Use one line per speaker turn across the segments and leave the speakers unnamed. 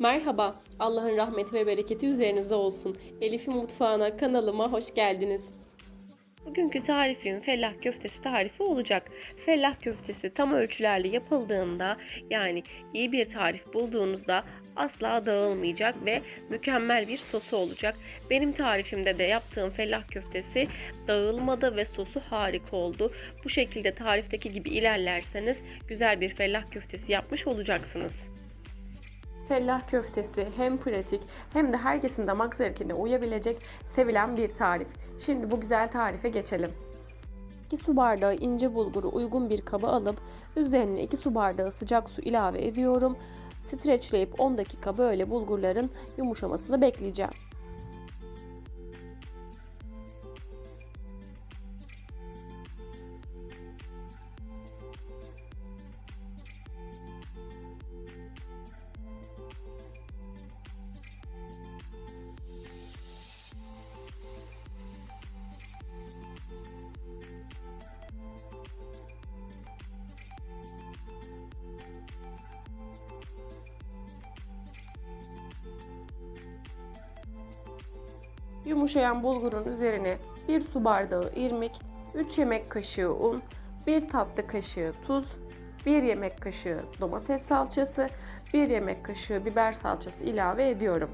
Merhaba, Allah'ın rahmeti ve bereketi üzerinize olsun. Elif'in mutfağına, kanalıma hoş geldiniz. Bugünkü tarifim fellah köftesi tarifi olacak. Fellah köftesi tam ölçülerle yapıldığında yani iyi bir tarif bulduğunuzda asla dağılmayacak ve mükemmel bir sosu olacak. Benim tarifimde de yaptığım fellah köftesi dağılmadı ve sosu harika oldu. Bu şekilde tarifteki gibi ilerlerseniz güzel bir fellah köftesi yapmış olacaksınız. Fellah köftesi hem pratik hem de herkesin damak zevkine uyabilecek sevilen bir tarif. Şimdi bu güzel tarife geçelim. 2 su bardağı ince bulguru uygun bir kaba alıp üzerine 2 su bardağı sıcak su ilave ediyorum. Streçleyip 10 dakika böyle bulgurların yumuşamasını bekleyeceğim. Yumuşayan bulgurun üzerine 1 su bardağı irmik, 3 yemek kaşığı un, 1 tatlı kaşığı tuz, 1 yemek kaşığı domates salçası, 1 yemek kaşığı biber salçası ilave ediyorum.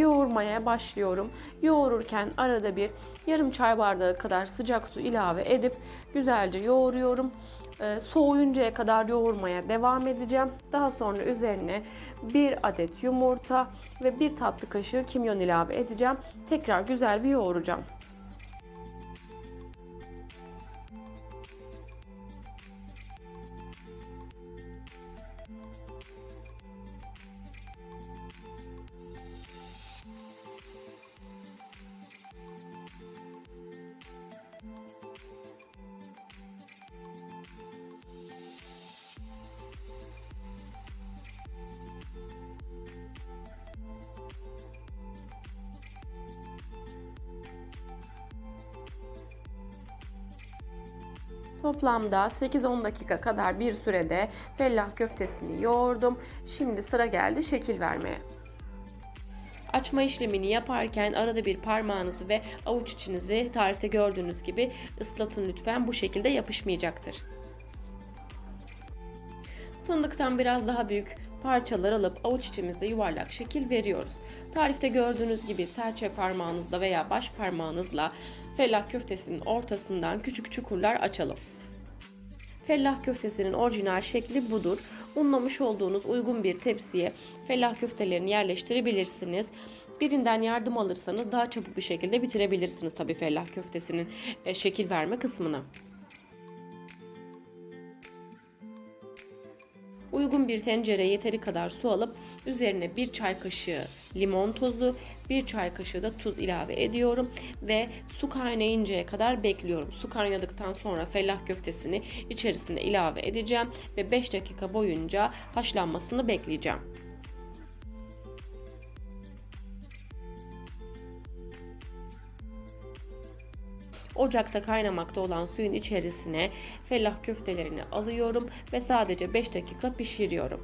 Yoğurmaya başlıyorum. Yoğururken arada bir yarım çay bardağı kadar sıcak su ilave edip güzelce yoğuruyorum. Ee, soğuyuncaya kadar yoğurmaya devam edeceğim. Daha sonra üzerine bir adet yumurta ve bir tatlı kaşığı kimyon ilave edeceğim. Tekrar güzel bir yoğuracağım. Toplamda 8-10 dakika kadar bir sürede fellah köftesini yoğurdum. Şimdi sıra geldi şekil vermeye. Açma işlemini yaparken arada bir parmağınızı ve avuç içinizi tarifte gördüğünüz gibi ıslatın lütfen. Bu şekilde yapışmayacaktır. Fındıktan biraz daha büyük parçalar alıp avuç içimizde yuvarlak şekil veriyoruz. Tarifte gördüğünüz gibi serçe parmağınızla veya baş parmağınızla fellah köftesinin ortasından küçük çukurlar açalım. Fellah köftesinin orijinal şekli budur. Unlamış olduğunuz uygun bir tepsiye fellah köftelerini yerleştirebilirsiniz. Birinden yardım alırsanız daha çabuk bir şekilde bitirebilirsiniz tabii fellah köftesinin e, şekil verme kısmını. Uygun bir tencere yeteri kadar su alıp üzerine bir çay kaşığı limon tozu, bir çay kaşığı da tuz ilave ediyorum ve su kaynayıncaya kadar bekliyorum. Su kaynadıktan sonra fellah köftesini içerisine ilave edeceğim ve 5 dakika boyunca haşlanmasını bekleyeceğim. Ocakta kaynamakta olan suyun içerisine fellah köftelerini alıyorum ve sadece 5 dakika pişiriyorum.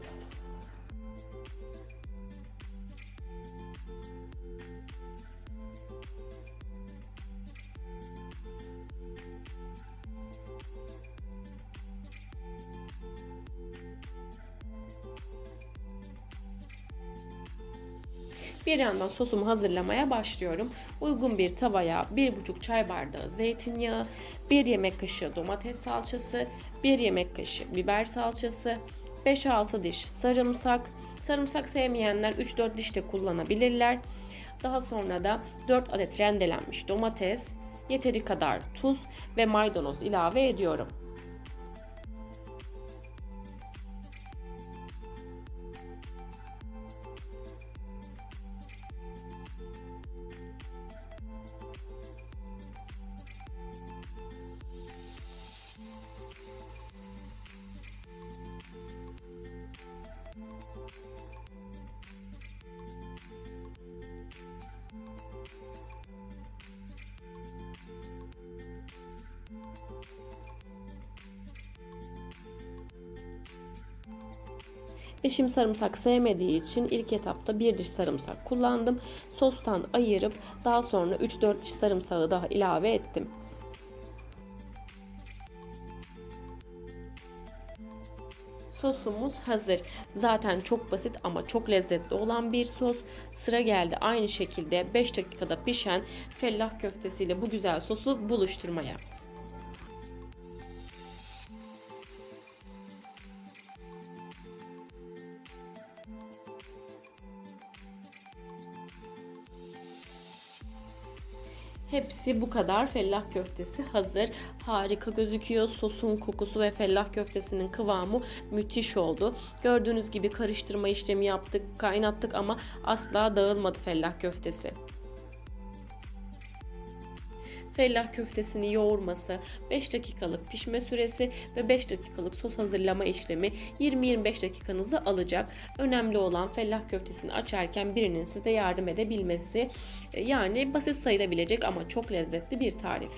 Bir yandan sosumu hazırlamaya başlıyorum. Uygun bir tavaya 1,5 çay bardağı zeytinyağı, 1 yemek kaşığı domates salçası, 1 yemek kaşığı biber salçası, 5-6 diş sarımsak, sarımsak sevmeyenler 3-4 diş de kullanabilirler. Daha sonra da 4 adet rendelenmiş domates, yeteri kadar tuz ve maydanoz ilave ediyorum. Eşim sarımsak sevmediği için ilk etapta bir diş sarımsak kullandım. Sostan ayırıp daha sonra 3-4 diş sarımsağı daha ilave ettim. Sosumuz hazır. Zaten çok basit ama çok lezzetli olan bir sos. Sıra geldi aynı şekilde 5 dakikada pişen fellah köftesiyle bu güzel sosu buluşturmaya. Hepsi bu kadar fellah köftesi hazır. Harika gözüküyor. Sosun kokusu ve fellah köftesinin kıvamı müthiş oldu. Gördüğünüz gibi karıştırma işlemi yaptık, kaynattık ama asla dağılmadı fellah köftesi. Fellah köftesini yoğurması, 5 dakikalık pişme süresi ve 5 dakikalık sos hazırlama işlemi 20-25 dakikanızı alacak. Önemli olan fellah köftesini açarken birinin size yardım edebilmesi. E, Yani basit sayılabilecek ama çok lezzetli bir tarif.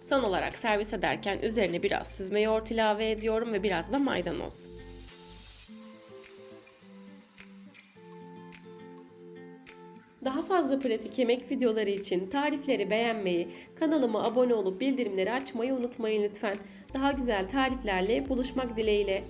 Son olarak servis ederken üzerine biraz süzme yoğurt ilave ediyorum ve biraz da maydanoz. Daha fazla pratik yemek videoları için tarifleri beğenmeyi, kanalıma abone olup bildirimleri açmayı unutmayın lütfen. Daha güzel tariflerle buluşmak dileğiyle.